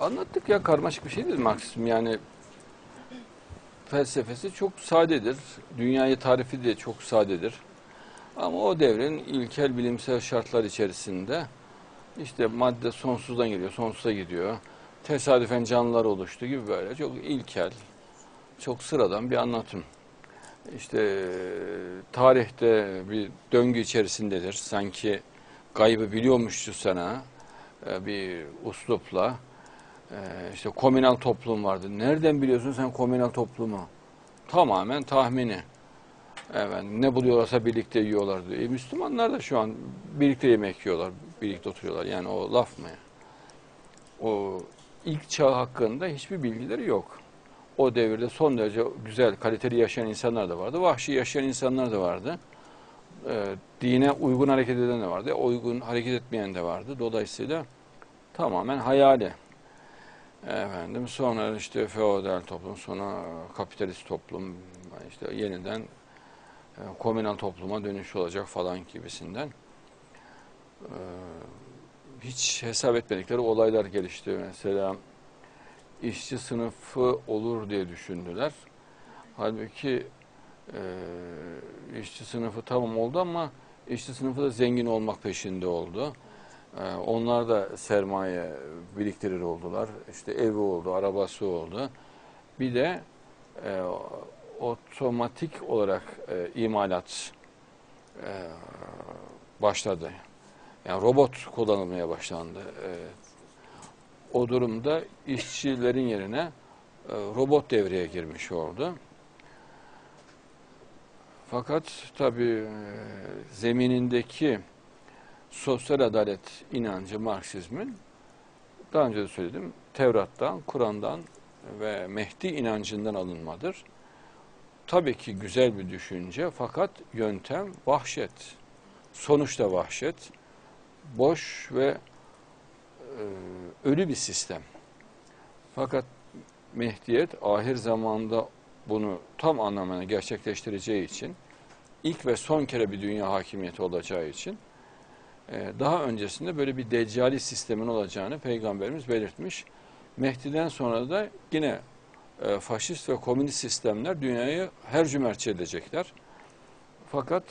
anlattık ya karmaşık bir şey değil Marksizm yani felsefesi çok sadedir. Dünyayı tarifi de çok sadedir. Ama o devrin ilkel bilimsel şartlar içerisinde işte madde sonsuzdan geliyor, sonsuza gidiyor. Tesadüfen canlılar oluştu gibi böyle çok ilkel, çok sıradan bir anlatım. İşte e, tarihte bir döngü içerisindedir. Sanki gaybı biliyormuşçasına e, bir uslupla e, işte komünal toplum vardı. Nereden biliyorsun sen komünal toplumu? Tamamen tahmini. Evet, ne buluyorlarsa birlikte yiyorlar diyor. E, Müslümanlar da şu an birlikte yemek yiyorlar, birlikte oturuyorlar. Yani o laf mı? O ilk çağ hakkında hiçbir bilgileri yok. O devirde son derece güzel, kaliteli yaşayan insanlar da vardı. Vahşi yaşayan insanlar da vardı. E, dine uygun hareket eden de vardı. Uygun hareket etmeyen de vardı. Dolayısıyla tamamen hayali. Efendim sonra işte feodal toplum, sonra kapitalist toplum, işte yeniden e, komünal topluma dönüş olacak falan gibisinden. E, hiç hesap etmedikleri olaylar gelişti. Mesela işçi sınıfı olur diye düşündüler. Halbuki e, işçi sınıfı tamam oldu ama işçi sınıfı da zengin olmak peşinde oldu. E, onlar da sermaye biriktirir oldular. İşte evi oldu, arabası oldu. Bir de e, otomatik olarak e, imalat e, başladı. Yani robot kullanılmaya başlandı. E, o durumda işçilerin yerine e, robot devreye girmiş oldu. Fakat tabii e, zeminindeki sosyal adalet inancı Marksizmin daha önce de söyledim Tevrat'tan, Kur'an'dan ve Mehdi inancından alınmadır. Tabii ki güzel bir düşünce fakat yöntem vahşet. Sonuçta vahşet. Boş ve e, ölü bir sistem. Fakat Mehdiyet ahir zamanda bunu tam anlamına gerçekleştireceği için ilk ve son kere bir dünya hakimiyeti olacağı için daha öncesinde böyle bir deccali sistemin olacağını Peygamberimiz belirtmiş. Mehdi'den sonra da yine e, faşist ve komünist sistemler dünyayı her cümerçe edecekler. Fakat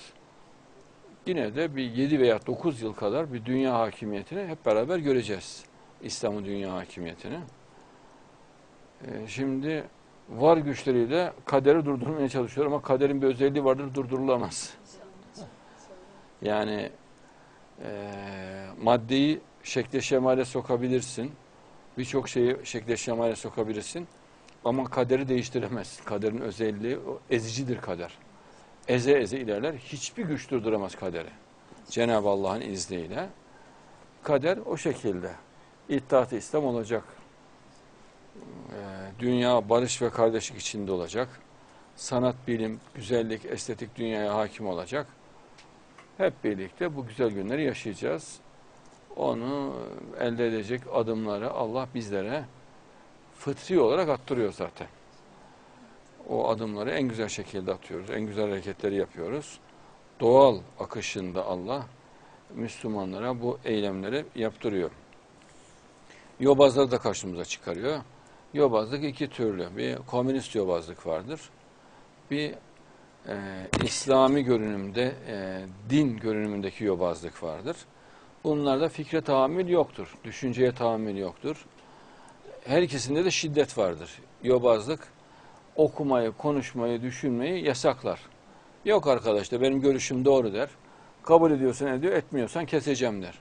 yine de bir 7 veya 9 yıl kadar bir dünya hakimiyetini hep beraber göreceğiz. İslam'ın dünya hakimiyetini. E, şimdi var güçleriyle kaderi durdurmaya çalışıyor ama kaderin bir özelliği vardır durdurulamaz. Yani e, maddeyi şekle şemale sokabilirsin. Birçok şeyi şekle şemale sokabilirsin. Ama kaderi değiştiremez. Kaderin özelliği o ezicidir kader. Eze eze ilerler. Hiçbir güç durduramaz kaderi. Cenab-ı Allah'ın izniyle. Kader o şekilde. İttihat-ı İslam olacak. Ee, dünya barış ve kardeşlik içinde olacak. Sanat, bilim, güzellik, estetik dünyaya hakim olacak. Hep birlikte bu güzel günleri yaşayacağız. Onu elde edecek adımları Allah bizlere fıtri olarak attırıyor zaten. O adımları en güzel şekilde atıyoruz. En güzel hareketleri yapıyoruz. Doğal akışında Allah Müslümanlara bu eylemleri yaptırıyor. Yobazları da karşımıza çıkarıyor. Yobazlık iki türlü. Bir komünist yobazlık vardır. Bir e, İslami görünümde, e, din görünümündeki yobazlık vardır. Bunlarda fikre tahammül yoktur. Düşünceye tahammül yoktur. Her ikisinde de şiddet vardır. Yobazlık okumayı, konuşmayı, düşünmeyi yasaklar. Yok arkadaşlar benim görüşüm doğru der. Kabul ediyorsan ediyor, etmiyorsan keseceğim der.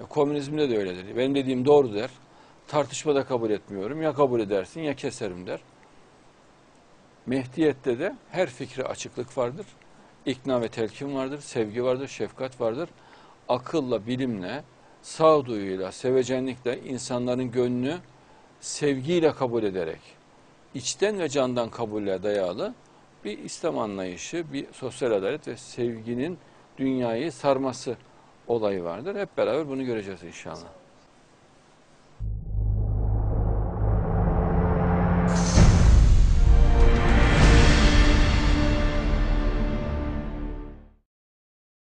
E, komünizmde de öyledir. Benim dediğim doğru der. Tartışmada kabul etmiyorum. Ya kabul edersin ya keserim der. Mehdiyette de her fikre açıklık vardır. İkna ve telkin vardır, sevgi vardır, şefkat vardır. Akılla, bilimle, sağduyuyla, sevecenlikle insanların gönlünü sevgiyle kabul ederek, içten ve candan kabulle dayalı bir İslam anlayışı, bir sosyal adalet ve sevginin dünyayı sarması olayı vardır. Hep beraber bunu göreceğiz inşallah.